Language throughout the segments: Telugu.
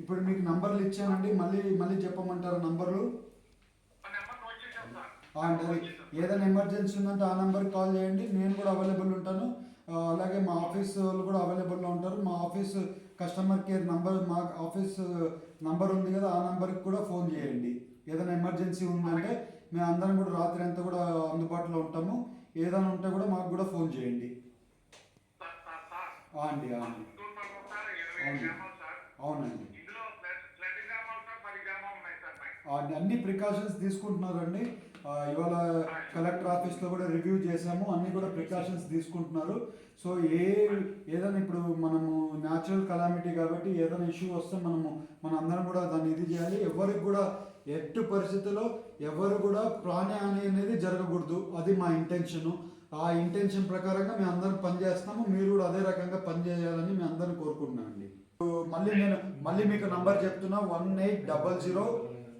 ఇప్పుడు మీకు నంబర్లు ఇచ్చానండి మళ్ళీ మళ్ళీ చెప్పమంటారా నంబర్లు? అంటే ఏదైనా ఎమర్జెన్సీ ఉందంటే ఆ నెంబర్కి కాల్ చేయండి నేను కూడా అవైలబుల్ ఉంటాను. అలాగే మా ఆఫీస్ వాళ్ళు కూడా అవైలబుల్లో ఉంటారు. మా ఆఫీస్ కస్టమర్ కేర్ నంబర్ మా ఆఫీస్ నంబర్ ఉంది కదా ఆ నంబర్కి కూడా ఫోన్ చేయండి. ఏదైనా ఎమర్జెన్సీ ఉందంటే మేము అందరం కూడా రాత్రి అంతా కూడా అందుబాటులో ఉంటాము. ఏదైనా ఉంటే కూడా మాకు కూడా ఫోన్ చేయండి. అండి ఆ అండి. గుంటూరు పక్కన సార్ ఇరవై అవును. గ్రామాలు సార్. అవునండి. అన్ని ప్రికాషన్స్ తీసుకుంటున్నారండి. ఇవాళ కలెక్టర్ ఆఫీస్లో కూడా రివ్యూ చేసాము అన్ని కూడా ప్రికాషన్స్ తీసుకుంటున్నారు. సో ఏ ఏదైనా ఇప్పుడు మనము న్యాచురల్ కలామిటీ కాబట్టి ఏదైనా ఇష్యూ వస్తే మనము మన అందరం కూడా దాన్ని ఇది చేయాలి. ఎవరికి కూడా ఎట్టి పరిస్థితుల్లో ఎవరు కూడా ప్రాణహాని అనేది జరగకూడదు. అది మా ఇంటెన్షను ఆ ఇంటెన్షన్ ప్రకారంగా మేము అందరం పనిచేస్తాము మీరు కూడా అదే రకంగా పనిచేయాలని మేము అందరం కోరుకుంటున్నామండి. మళ్ళీ నేను మళ్ళీ మీకు నంబర్ చెప్తున్నా. One eight double zero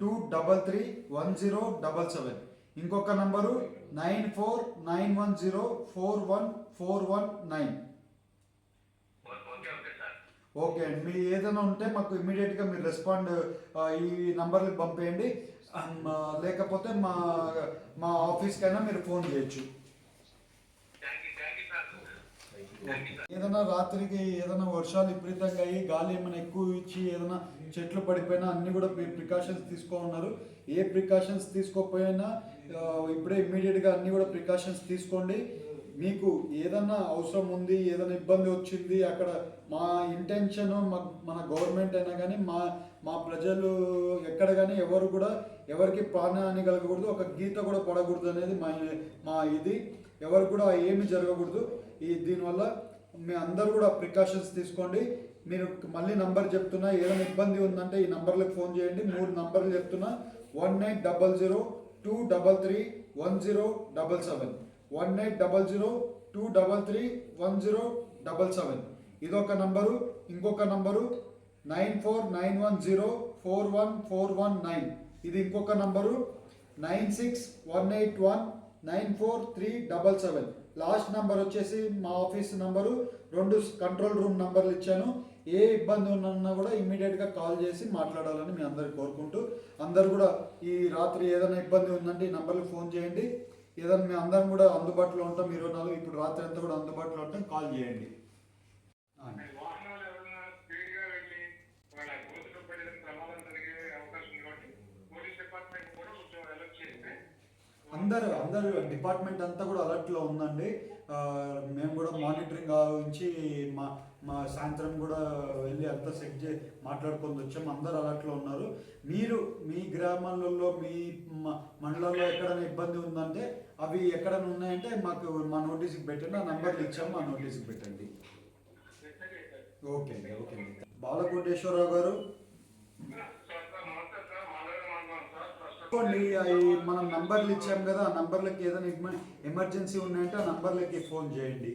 two double three one zero double seven ఇంకొక number nine four nine one zero four one four one nine okay అండి. మీ ఏదైనా ఉంటే మాకు ఇమీడియట్గా మీరు రెస్పాండ్ ఈ నంబర్కి పంపేయండి. లేకపోతే మా మా ఆఫీస్కైనా మీరు ఫోన్ చేయొచ్చు. ఏదైనా రాత్రికి ఏదైనా వర్షాలు విపరీతంగా అయ్యి గాలి ఏమైనా ఎక్కువ ఇచ్చి ఏదైనా చెట్లు పడిపోయినా అన్ని కూడా ప్రికాషన్స్ తీసుకోన్నారు ఏ ప్రికాషన్స్ తీసుకోకపోయినా ఇప్పుడే ఇమ్మీడియట్గా అన్ని కూడా ప్రికాషన్స్ తీసుకోండి. మీకు ఏదన్నా అవసరం ఉంది ఏదైనా ఇబ్బంది వచ్చింది అక్కడ మా ఇంటెన్షన్ మన గవర్నమెంట్ అయినా కానీ మా మా ప్రజలు ఎక్కడ కానీ ఎవరు కూడా ఎవరికి ప్రాణహాని కలగకూడదు ఒక గీత కూడా పడకూడదు అనేది మా మా ఇది. ఎవరు కూడా ఏమి జరగకూడదు. ఈ దీనివల్ల మీ అందరూ కూడా ప్రికాషన్స్ తీసుకోండి. మీరు మళ్ళీ నంబర్ చెప్తున్నా ఏదైనా ఇబ్బంది ఉందంటే ఈ నంబర్లకు ఫోన్ చేయండి. మూడు నంబర్లు చెప్తున్నా. One nine double zero two double three one zero double seven one nine double zero two double three one zero double seven ఇదొక నంబరు ఇంకొక number nine four nine one zero four one four one nine ఇది ఇంకొక number nine six one eight one nine four three double seven. Last number వచ్చేసి మా ఆఫీస్ నంబరు. రెండు కంట్రోల్ రూమ్ నంబర్లు ఇచ్చాను. ఏ ఇబ్బంది ఉన్నా కూడా ఇమ్మీడియట్గా కాల్ చేసి మాట్లాడాలని మీ అందరికి కోరుకుంటూ అందరు కూడా ఈ రాత్రి ఏదైనా ఇబ్బంది ఉందంటే ఈ నంబర్కి ఫోన్ చేయండి. ఏదైనా మేము అందరం కూడా అందుబాటులో ఉంటాం. ఇరవై నాలుగు ఇప్పుడు రాత్రి అంతా కూడా అందుబాటులో ఉంటాం. కాల్ చేయండి. అందరు అందరు డిపార్ట్మెంట్ అంతా కూడా అలర్ట్లో ఉందండి. మేము కూడా మానిటరింగ్ ఉంచి మా మా సాయంత్రం కూడా వెళ్ళి అంతా సెట్ చే మాట్లాడుకొని వచ్చాము అందరు అలర్ట్లో ఉన్నారు. మీరు మీ గ్రామాలలో మీ మండలంలో ఎక్కడైనా ఇబ్బంది ఉందంటే అవి ఎక్కడైనా ఉన్నాయంటే మాకు మా నోటీస్కి పెట్టండి. ఆ నంబర్లు ఇచ్చాము ఆ నోటీస్కి పెట్టండి. ఓకే అండి ఓకే అండి. బాలకోటేశ్వరరావు గారు. కొన్ని అవి మనం నంబర్లు ఇచ్చాం కదా ఆ నంబర్లకి ఏదైనా ఎమర్జెన్సీ ఉన్నాయంటే ఆ నంబర్లకి ఫోన్ చేయండి.